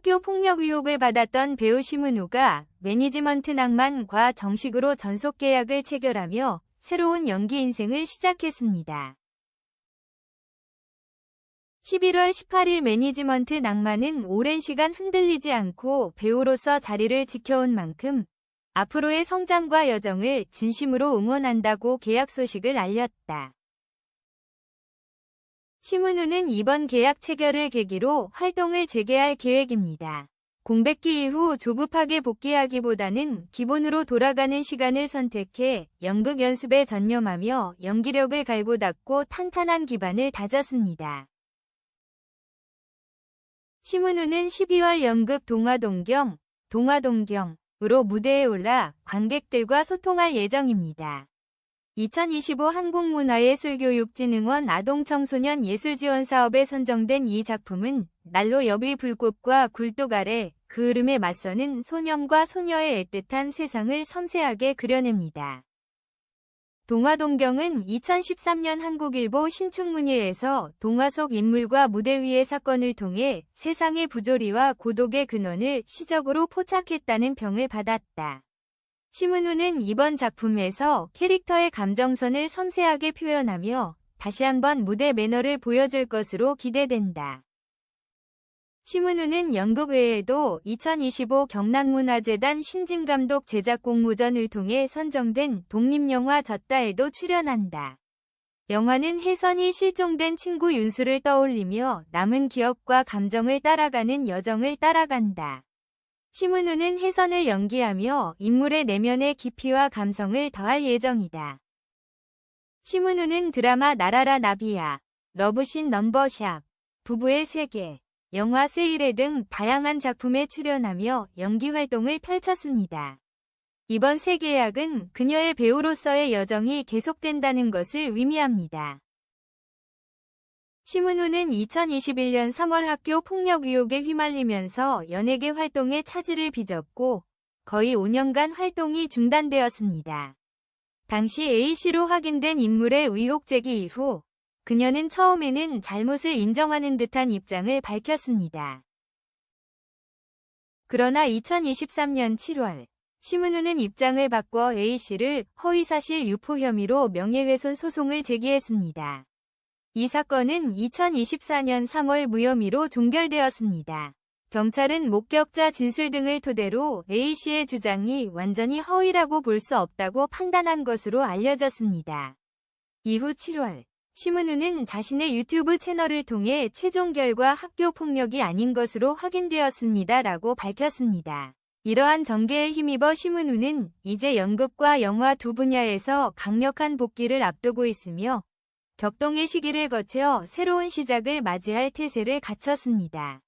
학교 폭력 의혹을 받았던 배우 심은우가 매니지먼트 낭만과 정식으로 전속 계약을 체결하며 새로운 연기 인생을 시작했습니다. 11월 18일 매니지먼트 낭만은 오랜 시간 흔들리지 않고 배우로서 자리를 지켜온 만큼 앞으로의 성장과 여정을 진심으로 응원한다고 계약 소식을 알렸다. 심은우는 이번 계약 체결을 계기로 활동을 재개할 계획입니다. 공백기 이후 조급하게 복귀하기보다는 기본으로 돌아가는 시간을 선택해 연극 연습에 전념하며 연기력을 갈고 닦고 탄탄한 기반을 다졌습니다. 심은우는 12월 연극 동화동경, 동화동경으로 무대에 올라 관객들과 소통할 예정입니다. 2025 한국문화예술교육진흥원 아동청소년 예술지원 사업에 선정된 이 작품은 난로 옆의 불꽃과 굴뚝 아래 그 흐름에 맞서는 소년과 소녀의 애틋한 세상을 섬세하게 그려냅니다. 동화동경은 2013년 한국일보 신춘문예에서 동화 속 인물과 무대 위의 사건을 통해 세상의 부조리와 고독의 근원을 시적으로 포착했다는 평을 받았다. 심은우는 이번 작품에서 캐릭터의 감정선을 섬세하게 표현하며 다시 한번 무대 매너를 보여줄 것으로 기대된다. 심은우는 연극 외에도 2025 경남문화재단 신진감독 제작 공모전을 통해 선정된 독립영화 졌다에도 출연한다. 영화는 혜선이 실종된 친구 윤수를 떠올리며 남은 기억과 감정을 따라가는 여정을 따라간다. 심은우는 혜선을 연기하며 인물의 내면의 깊이와 감성을 더할 예정이다. 심은우는 드라마 나라라 나비야, 러브신 넘버샵, 부부의 세계, 영화 세일에 등 다양한 작품에 출연하며 연기 활동을 펼쳤습니다. 이번 새 계약은 그녀의 배우로서의 여정이 계속된다는 것을 의미합니다. 심은우는 2021년 3월 학교 폭력 의혹에 휘말리면서 연예계 활동에 차질을 빚었고 거의 5년간 활동이 중단되었습니다. 당시 A씨로 확인된 인물의 의혹 제기 이후 그녀는 처음에는 잘못을 인정하는 듯한 입장을 밝혔습니다. 그러나 2023년 7월 심은우는 입장을 바꿔 A씨를 허위사실 유포 혐의로 명예훼손 소송을 제기했습니다. 이 사건은 2024년 3월 무혐의로 종결되었습니다. 경찰은 목격자 진술 등을 토대로 A씨의 주장이 완전히 허위라고 볼 수 없다고 판단한 것으로 알려졌습니다. 이후 7월 심은우는 자신의 유튜브 채널을 통해 최종 결과 학교 폭력이 아닌 것으로 확인되었습니다. 라고 밝혔습니다. 이러한 전개에 힘입어 심은우는 이제 연극과 영화 두 분야에서 강력한 복귀를 앞두고 있으며 격동의 시기를 거쳐 새로운 시작을 맞이할 태세를 갖췄습니다.